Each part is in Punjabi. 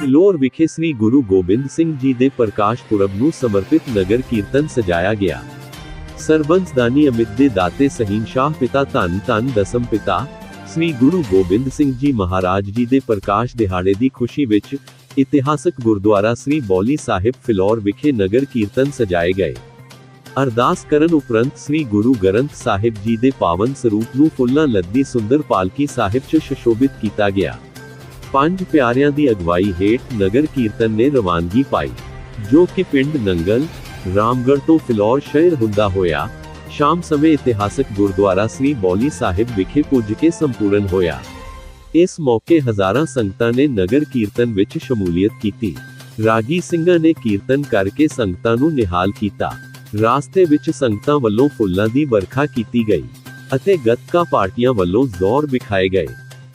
ਫਿਲੌਰ ਵਿਖੇ ਸ੍ਰੀ ਗੁਰੂ ਗੋਬਿੰਦ ਸਿੰਘ ਜੀ ਦੇ ਪ੍ਰਕਾਸ਼ ਪੁਰਬ ਨੂੰ ਸਮਰਪਿਤ ਨਗਰ ਕੀਰਤਨ ਸਜਾਇਆ ਗਿਆ ਸਰਬੰਸ ਦਾਨੀ ਅਮਿਤ ਦੇ ਦਾਤੇ ਸਹੀਨਸ਼ਾਹ ਪਿਤਾ ਧੰਨ ਧੰਨ ਦਸਮ ਪਿਤਾ ਸ੍ਰੀ ਗੁਰੂ ਗੋਬਿੰਦ ਸਿੰਘ ਜੀ ਮਹਾਰਾਜ ਜੀ ਦੇ ਪ੍ਰਕਾਸ਼ ਦਿਹਾੜੇ ਦੀ ਖੁਸ਼ੀ ਵਿੱਚ ਇਤਿਹਾਸਕ ਗੁਰਦੁਆਰਾ ਸ੍ਰੀ ਬੌਲੀ ਸਾਹਿਬ ਫਿਲੌਰ ਵਿਖੇ ਨਗਰ ਕੀਰਤਨ ਸਜਾਏ ਗਏ ਅਰਦਾਸ ਕਰਨ ਉਪਰੰਤ ਸ੍ਰੀ ਗੁਰੂ ਗ੍ਰੰਥ ਸਾਹਿਬ ਜੀ ਦੇ ਪਾਵਨ ਸਰੂਪ ਨੂੰ ਫੁੱਲਾਂ ਲੱਦੀ ਸੁੰਦਰ ਪਾਲਕੀ ਸਾਹਿਬ 'ਚ ਸ਼ਸ਼ੋਭਿਤ ਕੀਤਾ ਗਿਆ ਪੰਜ ਪਿਆਰਿਆਂ ਦੀ ਅਗਵਾਈ ਹੇਠ ਨਗਰ ਕੀਰਤਨ ਨੇ ਰਵਾਨਗੀ ਪਾਈ, ਜੋ ਕਿ ਪਿੰਡ ਨੰਗਲ, ਰਾਮਗੜ੍ਹ ਤੋਂ ਫਿਲੌਰ ਸ਼ਹਿਰ ਹੁੰਦਾ ਹੋਇਆ, ਸ਼ਾਮ ਸਮੇਂ ਇਤਿਹਾਸਕ ਗੁਰਦੁਆਰਾ ਸ੍ਰੀ ਬੌਲੀ ਸਾਹਿਬ ਵਿਖੇ ਪੁੱਜ ਕੇ ਸੰਪੂਰਨ ਹੋਇਆ। ਇਸ ਮੌਕੇ ਹਜ਼ਾਰਾਂ ਸੰਗਤਾਂ ਨੇ ਨਗਰ ਕੀਰਤਨ ਵਿੱਚ ਸ਼ਮੂਲੀਅਤ ਕੀਤੀ। ਰਾਗੀ ਸਿੰਘਾਂ ਨੇ ਕੀਰਤਨ ਕਰਕੇ ਸੰਗਤਾਂ ਨੂੰ ਨਿਹਾਲ ਕੀਤਾ। ਰਾਸਤੇ ਵਿੱਚ ਸੰਗਤਾਂ ਵੱਲੋਂ ਫੁੱਲਾਂ ਦੀ ਵਰਖਾ ਕੀਤੀ ਗਈ ਅਤੇ ਗੱਤਕਾ ਪਾਰਟੀਆਂ ਵੱਲੋਂ ਜ਼ੋਰ ਵਿਖਾਏ ਗਏ।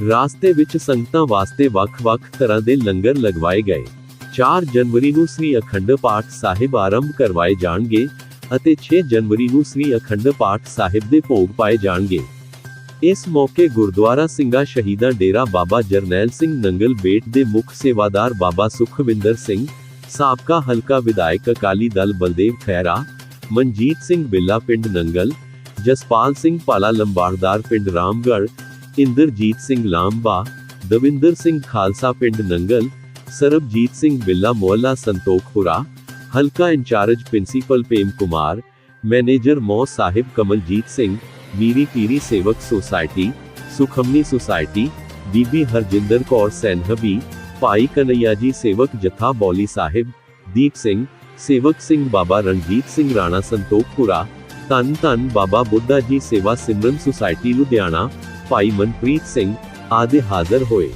ਰਾਸਤੇ ਵਿੱਚ ਸੰਗਤਾਂ ਵਾਸਤੇ ਵੱਖ-ਵੱਖ ਤਰ੍ਹਾਂ ਦੇ ਲੰਗਰ ਲਗਵਾਏ ਗਏ। 4 ਜਨਵਰੀ ਨੂੰ ਸ੍ਰੀ ਅਖੰਡ ਪਾਠ ਸਾਹਿਬ ਆਰੰਭ ਕਰਵਾਏ ਜਾਣਗੇ ਅਤੇ 6 ਜਨਵਰੀ ਨੂੰ ਸ੍ਰੀ ਅਖੰਡ ਪਾਠ ਸਾਹਿਬ ਦੇ ਭੋਗ ਪਾਏ ਜਾਣਗੇ। ਇਸ ਮੌਕੇ ਗੁਰਦੁਆਰਾ ਸਿੰਘਾ ਸ਼ਹੀਦਾਂ ਡੇਰਾ ਬਾਬਾ ਜਰਨੈਲ ਸਿੰਘ ਨੰਗਲ ਬੇਟ ਦੇ ਮੁੱਖ ਸੇਵਾਦਾਰ ਬਾਬਾ ਸੁਖਵਿੰਦਰ ਸਿੰਘ, ਸਾਬਕਾ ਹਲਕਾ ਵਿਧਾਇਕ ਅਕਾਲੀ ਦਲ ਬਲਦੇਵ ਖੈਰਾ ਮਨਜੀਤ ਸਿੰਘ ਬਿੱਲਾ ਪਿੰਡ ਨੰਗਲ, ਜਸਪਾਲ ਸਿੰਘ ਪਾਲਾ ਲੰਬਾੜਦਾਰ ਪਿੰਡ ਰਾਮਗੜ੍ਹ ਇੰਦਰਜੀਤ ਸਿੰਘ ਲਾਂਬਾ ਦਵਿੰਦਰ ਸਿੰਘ ਖਾਲਸਾ ਪਿੰਡ ਨੰਗਲ ਸਰਬਜੀਤ ਸਿੰਘ ਬਿੱਲਾ ਮੁਹੱਲਾ ਸੰਤੋਖਪੁਰਾ ਹਲਕਾ incharge principal Prem Kumar manager ਮੌ ਸਾਹਿਬ ਕਮਲਜੀਤ ਸਿੰਘ ਮੀਰੀ ਪੀਰੀ ਸੇਵਕ ਸੁਸਾਇਟੀ ਸੁਖਮਨੀ ਸੁਸਾਇਟੀ ਬੀਬੀ ਹਰਜਿੰਦਰ ਕੌਰ ਸੈਨਹਬੀ ਭਾਈ ਕਨਈਆ ਜੀ ਸੇਵਕ ਜਥਾ ਬੌਲੀ ਸਾਹਿਬ ਦੀਪ ਸਿੰਘ ਸੇਵਕ ਸਿੰਘ ਬਾਬਾ ਰਣਜੀਤ ਸਿੰਘ ਰਾਣਾ ਸੰਤੋਖਪੁਰਾ ਧੰਨ ਧੰਨ ਬਾਬਾ ਬੁੱਢਾ ਜੀ ਸੇਵਾ ਸਿਮਰਨ ਸੁਸਾਇਟੀ ਲੁਧਿਆਣਾ ਭਾਈ ਮਨਪ੍ਰੀਤ ਸਿੰਘ ਆਦਿ ਹਾਜ਼ਰ ਹੋਏ।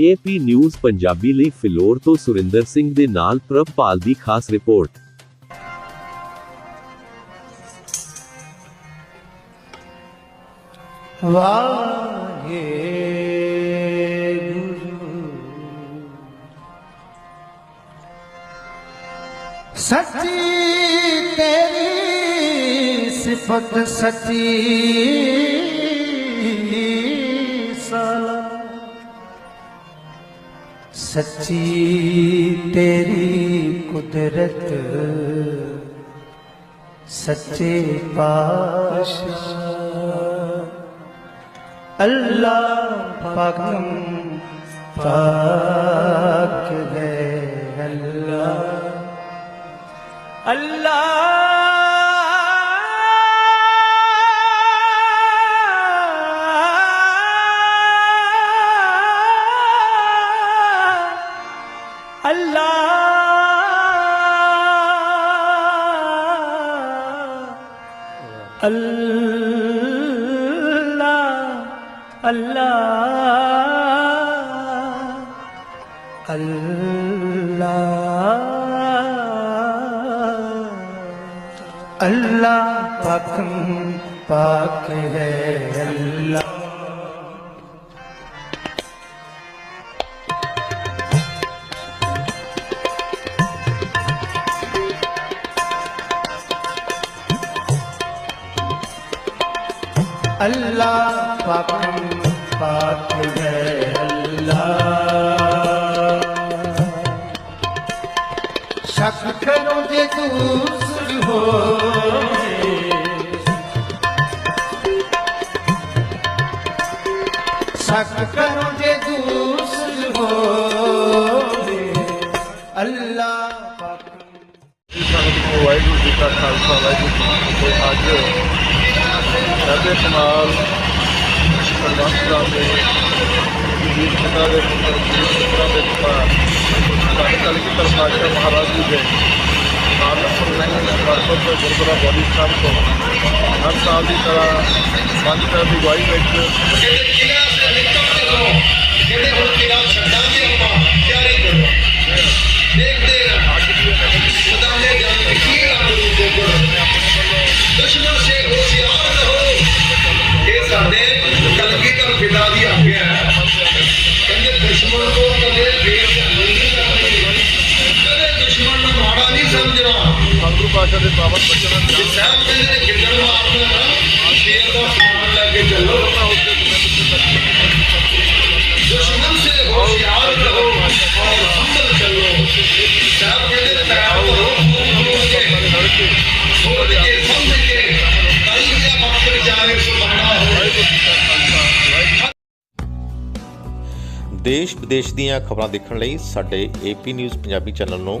ਏਪੀ ਨਿਊਜ਼ ਪੰਜਾਬੀ ਲਈ ਫਿਲੌਰ ਤੋਂ ਸੁਰਿੰਦਰ ਸਿੰਘ ਦੇ ਨਾਲ ਪ੍ਰਭਪਾਲ ਦੀ ਖਾਸ ਰਿਪੋਰਟ। ਵਾਹਿਗੁਰੂ। ਸੱਚੀ ਤੇਰੀ ਸਿਫਤ ਸੱਚੀ ਸੱਚੀ ਤੇਰੀ ਕੁਦਰਤ ਸੱਚੇ ਪਾਸ਼ਾ ਅੱਲਾ ਪਾਗਮ ਪਾ അല്ല. അല്ല. അല്ല. അല്ല. അല്ല. പാക്കും പാക്ക് ഹേ അല്ലാ. ਅੱਲਾ ਪਾਕੀ ਪਾਕ ਹੈ ਅੱਲਾ ਸ਼ੱਕ ਕਰੋ ਜੇ ਦੂਸਰ ਹੋਏ ਸ਼ੱਕ ਕਰੋ ਜੇ ਦੂਸਰ ਹੋਏ ਅੱਲਾ ਪਾਕੀ ਵਾਹਿਗੁਰੂ ਜੀ ਕਾ ਖਾਲਸਾ, ਵਾਹਿਗੁਰੂ ਜੀ ਕੀ ਫਤਿਹ। ਅੱਜ ਸਾਡੇ ਕਮਾਲ ਸਰਬੰਸ ਦਾ ਦੇ ਜੀ ਪਿਤਾ ਦੇ ਪੁੱਤਰ ਜੀ ਦੇ ਪਿਤਾ ਸਾਡੇ ਕਲਗੀ ਤਰਪਾਸ਼ਾ ਮਹਾਰਾਜ ਜੀ ਦੇ ਨਾਨਕ ਸਿੰਘ ਦੇ ਵਾਰਸੋਂ ਤੋਂ ਗੁਰਦੁਆਰਾ ਬੋਲੀ ਸਾਹਿਬ ਤੋਂ ਹਰ ਸਾਲ ਦੀ ਤਰ੍ਹਾਂ ਪੰਜ ਤਰ੍ਹਾਂ ਦੀ ਗਵਾਹੀ ਵਿੱਚ ਜਿਹੜੇ ਹੁਣ ਕਿਲਾ ਛੱਡਾਂਗੇ ਪਾਸ਼ਾ ਦੇ ਪਾਵਨ ਬਚਨ ਦਾ ਸਾਹਿਬ ਦੇ ਗਿਰਜਨ ਨੂੰ ਆਪਣਾ ਆਸ਼ੀਰ ਦਾ ਸਮਾਨ ਲੈ ਕੇ ਚੱਲੋ। ਆਪਣਾ ਉਸ ਦੇ ਦੁਸ਼ਮਣ ਸੇ ਹੋਸ਼ਿਆਰ ਰਹੋ ਔਰ ਚੱਲੋ। ਸਾਹਿਬ ਦੇ ਤਰਾਵ ਤੋਂ ਦੇਸ਼ ਵਿਦੇਸ਼ ਦੀਆਂ ਖਬਰਾਂ ਦੇਖਣ ਲਈ ਸਾਡੇ ਏਪੀ ਨਿਊਜ਼ ਪੰਜਾਬੀ ਚੈਨਲ ਨੂੰ